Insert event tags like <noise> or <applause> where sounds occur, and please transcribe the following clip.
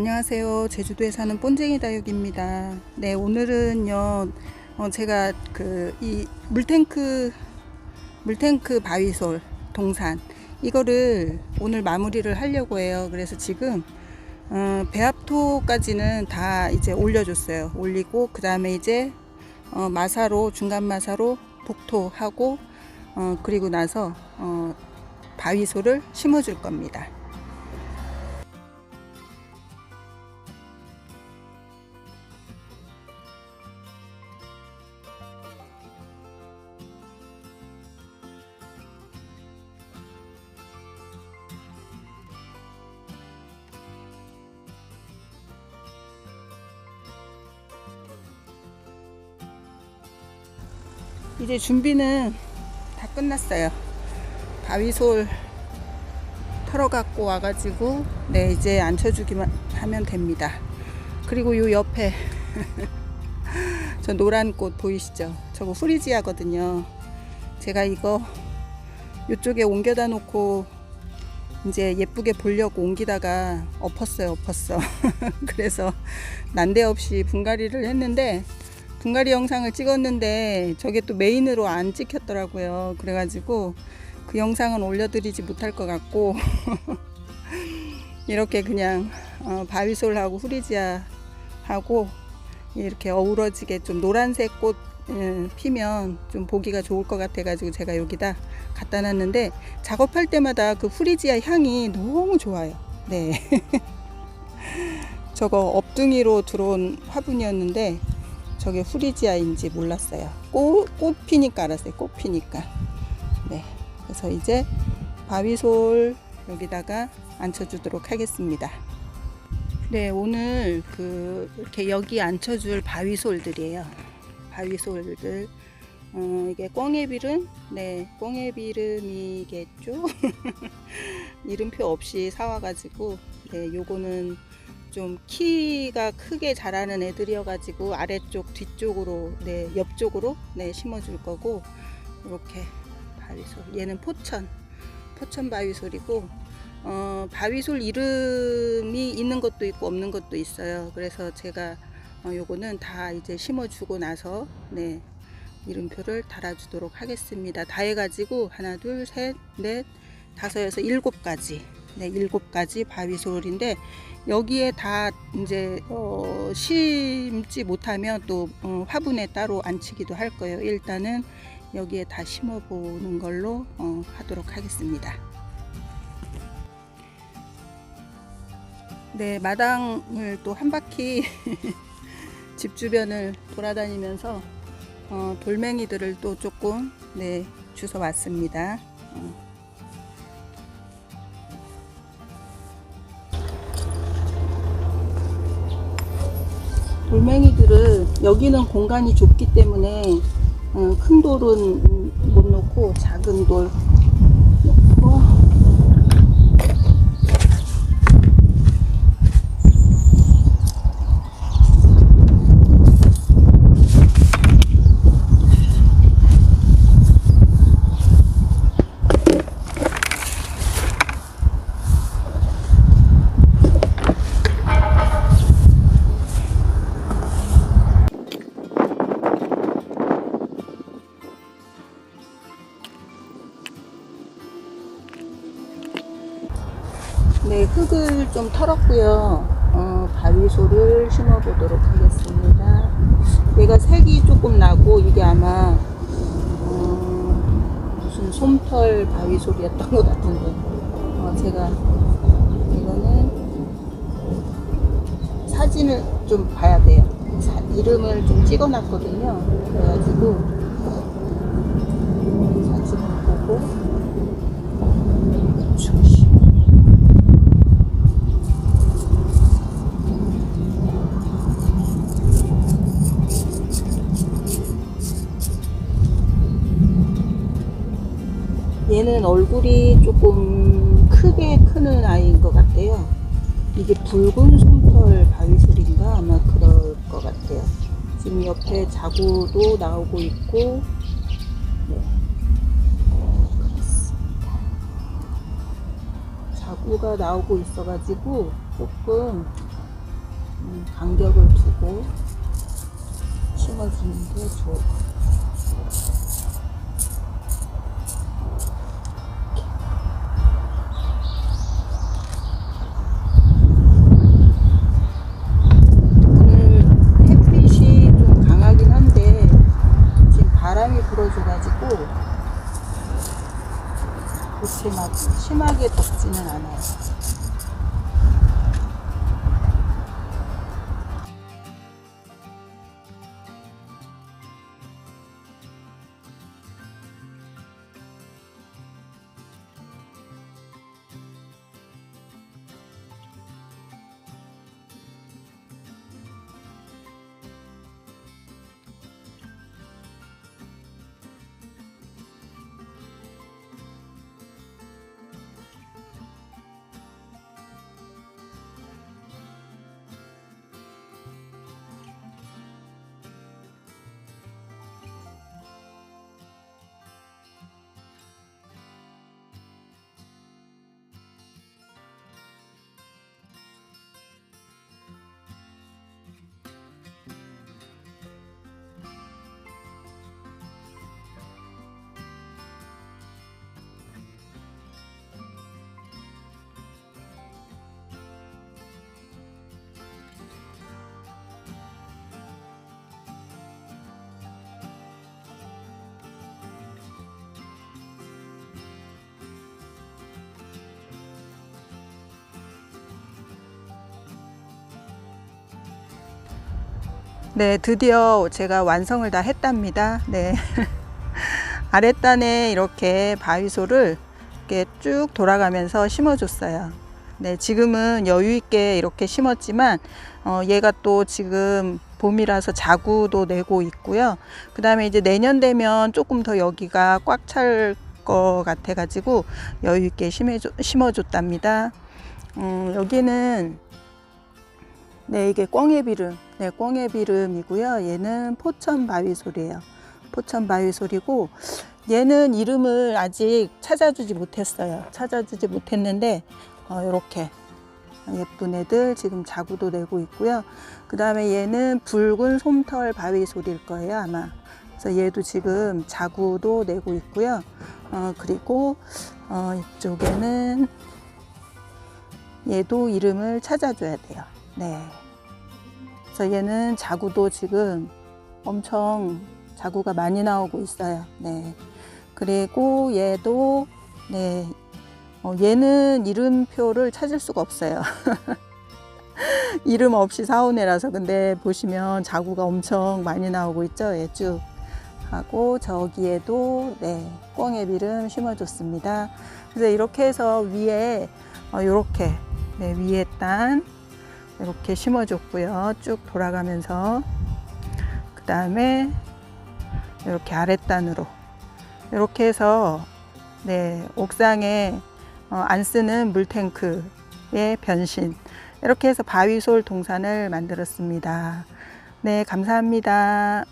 안녕하세요. 제주도에 사는 본쟁이 다육입니다. 네, 오늘은요, 어, 제가 그 이 물탱크 물탱크 바위솔 동산 이거를 오늘 마무리를 하려고 해요. 그래서 지금 어, 배합토까지는 다 이제 올려줬어요. 올리고 그 다음에 이제 어, 마사로 중간 마사로 복토하고 어, 그리고 나서 어, 바위솔을 심어줄 겁니다. 이제 준비는 다 끝났어요. 바위솔 털어 갖고 와가지고 네 이제 앉혀주기만 하면 됩니다. 그리고 요 옆에 <laughs> 저 노란 꽃 보이시죠? 저거 프리지아거든요. 제가 이거 이쪽에 옮겨다 놓고 이제 예쁘게 보려고 옮기다가 엎었어요, 엎었어. <laughs> 그래서 난데없이 분갈이를 했는데 분갈이 영상을 찍었는데 저게 또 메인으로 안 찍혔더라고요. 그래가지고 그 영상은 올려드리지 못할 것 같고 <laughs> 이렇게 그냥 어, 바위솔하고 후리지아하고 이렇게 어우러지게 좀 노란색 꽃 예, 피면 좀 보기가 좋을 것 같아가지고 제가 여기다 갖다 놨는데 작업할 때마다 그 후리지아 향이 너무 좋아요. 네. <laughs> 저거 업둥이로 들어온 화분이었는데 저게 후리지아인지 몰랐어요. 꽃, 꽃 피니까 알았어요. 꽃 피니까. 네. 그래서 이제 바위솔 여기다가 앉혀주도록 하겠습니다. 네, 오늘 그 이렇게 여기 앉혀줄 바위솔들이에요. 바위솔들. 어, 이게 꽁애비름? 네, 꽁애비름이겠죠? <laughs> 이름표 없이 사와가지고, 네, 요거는 좀 키가 크게 자라는 애들이어가지고 아래쪽 뒤쪽으로 네 옆쪽으로 네 심어줄 거고 이렇게 바위솔. 얘는 포천 포천 바위솔이고 어 바위솔 이름이 있는 것도 있고 없는 것도 있어요. 그래서 제가 어, 요거는 다 이제 심어주고 나서 네 이름표를 달아주도록 하겠습니다. 다 해가지고 하나 둘 셋 넷 다섯 여섯 일곱 가지 네 일곱 가지 바위솔인데 여기에 다 이제 어, 심지 못하면 또 어, 화분에 따로 앉히기도 할 거예요. 일단은 여기에 다 심어 보는 걸로 어, 하도록 하겠습니다. 네, 마당을 또 한 바퀴 <laughs> 집 주변을 돌아다니면서 어, 돌멩이들을 또 조금 네, 주워 왔습니다. 어. 돌멩이들을 여기는 공간이 좁기 때문에 어, 큰 돌은 못 놓고 작은 돌 흙을 좀 털었고요. 어, 바위솔을 심어보도록 하겠습니다. 얘가 색이 조금 나고 이게 아마 어, 무슨 솜털 바위솔이었던 것 같은데 어, 제가 이거는 사진을 좀 봐야 돼요. 사- 이름을 좀 찍어놨거든요. 그래가지고 얘는 얼굴이 조금 크게 크는 아이인 것 같아요. 이게 붉은 솜털 바위솔인가 아마 그럴 것 같아요. 지금 옆에 자구도 나오고 있고, 네. 그렇습니다. 자구가 나오고 있어가지고 조금 음, 간격을 두고 심어주는 게 좋을 것 같아요. 그렇게 막 심하게 덥지는 않아요. 네, 드디어 제가 완성을 다 했답니다. 네. <laughs> 아랫단에 이렇게 바위소를 이렇게 쭉 돌아가면서 심어줬어요. 네, 지금은 여유 있게 이렇게 심었지만, 어, 얘가 또 지금 봄이라서 자구도 내고 있고요. 그 다음에 이제 내년 되면 조금 더 여기가 꽉 찰 것 같아가지고 여유 있게 심해줘, 심어줬답니다. 음, 여기는 네, 이게 꽝해비름. 네, 꽝해비름이고요. 얘는 포천 바위솔이에요. 포천 바위솔이고 얘는 이름을 아직 찾아주지 못했어요. 찾아주지 못했는데 어, 이렇게 예쁜 애들 지금 자구도 내고 있고요. 그 다음에 얘는 붉은 솜털 바위솔일 거예요, 아마. 그래서 얘도 지금 자구도 내고 있고요. 어, 그리고 어, 이쪽에는 얘도 이름을 찾아줘야 돼요. 네. 그래서 얘는 자구도 지금 엄청 자구가 많이 나오고 있어요. 네. 그리고 얘도 네. 어, 얘는 이름표를 찾을 수가 없어요. <laughs> 이름 없이 사온 애라서 근데 보시면 자구가 엄청 많이 나오고 있죠. 얘 쭉. 하고 저기에도 네, 이름 심어줬습니다. 그래서 이렇게 해서 위에 어, 이렇게 네, 위에 단 이렇게 심어줬고요. 쭉 돌아가면서 그 다음에 이렇게 아랫단으로 이렇게 해서 네 옥상에 어, 안 쓰는 물탱크의 변신 이렇게 해서 바위솔 동산을 만들었습니다. 네 감사합니다.